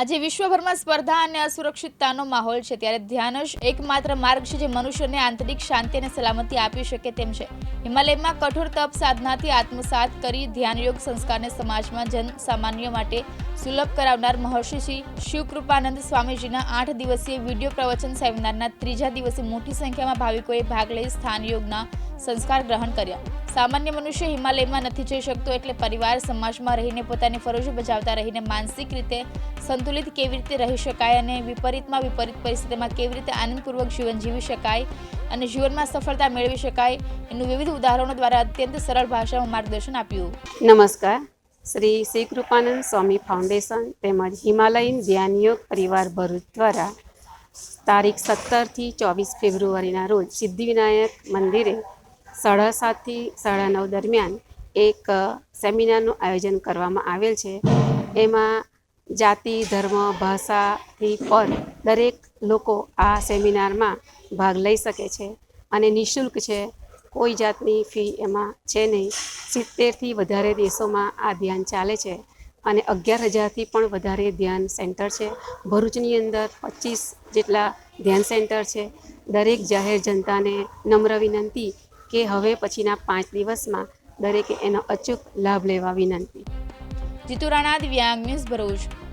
આજે વિશ્વભરમાં સ્પર્ધા અને અસુરક્ષિતતાનો માહોલ છે, ત્યારે ધ્યાન જ એકમાત્ર માર્ગ છે જે મનુષ્યને આંતરિક શાંતિ અને સલામતી આપી શકે તેમ છે. હિમાલયમાં કઠોર તપ સાધનાથી આત્મસાત કરી ધ્યાનયોગ સંસ્કારને સમાજમાં જન સામાન્ય માટે સુલભ કરાવનાર મહર્ષિ શ્રી શિવકૃપાનંદ સ્વામીજીના આઠ દિવસીય વીડિયો પ્રવચન સેમિનારના ત્રીજા દિવસે મોટી સંખ્યામાં ભાવિકોએ ભાગ લઈ સ્થાન યોગના સંસ્કાર ગ્રહણ કર્યા. સામાન્ય મનુષ્ય હિમાલયમાં નથી જઈ શકતો એટલે પરિવાર સમાજમાં રહીને પોતાની ફરજો બજાવતા રહીને માનસિક રીતે સંતુલિત કેવી રીતે રહી શકાય અને વિપરીતમાં વિપરીત પરિસ્થિતિમાં કેવી રીતે આનંદપૂર્વક જીવન જીવી શકાય અને જીવનમાં સફળતા મેળવી શકાય, એનું વિવિધ ઉદાહરણો દ્વારા અત્યંત સરળ ભાષામાં માર્ગદર્શન આપ્યું. નમસ્કાર. શ્રી શ્રી કૃપાનંદ સ્વામી ફાઉન્ડેશન તેમજ હિમાલયન ધ્યાનયોગ પરિવાર ભરૂચ દ્વારા તારીખ સત્તરથી ચોવીસ ફેબ્રુઆરીના રોજ સિદ્ધિવિનાયક મંદિરે સાડા સાતથી સાડા નવ દરમિયાન એક સેમિનારનું આયોજન કરવામાં આવેલ છે. એમાં જાતિ, ધર્મ, ભાષાથી પર દરેક લોકો આ સેમિનારમાં ભાગ લઈ શકે છે અને નિઃશુલ્ક છે. કોઈ જાતની ફી એમાં છે નહીં. સિત્તેરથી વધારે દેશોમાં આ ધ્યાન ચાલે છે અને અગિયાર હજારથી પણ વધારે ધ્યાન સેન્ટર છે. ભરૂચની અંદર પચીસ જેટલા ધ્યાન સેન્ટર છે. દરેક જાહેર જનતાને નમ્ર વિનંતી કે હવે પછીના પાંચ દિવસમાં દરેકે એનો અચૂક લાભ લેવા વિનંતી. જીતુ રાણા દિવ્યાંગ ન્યૂઝ ભરૂચ.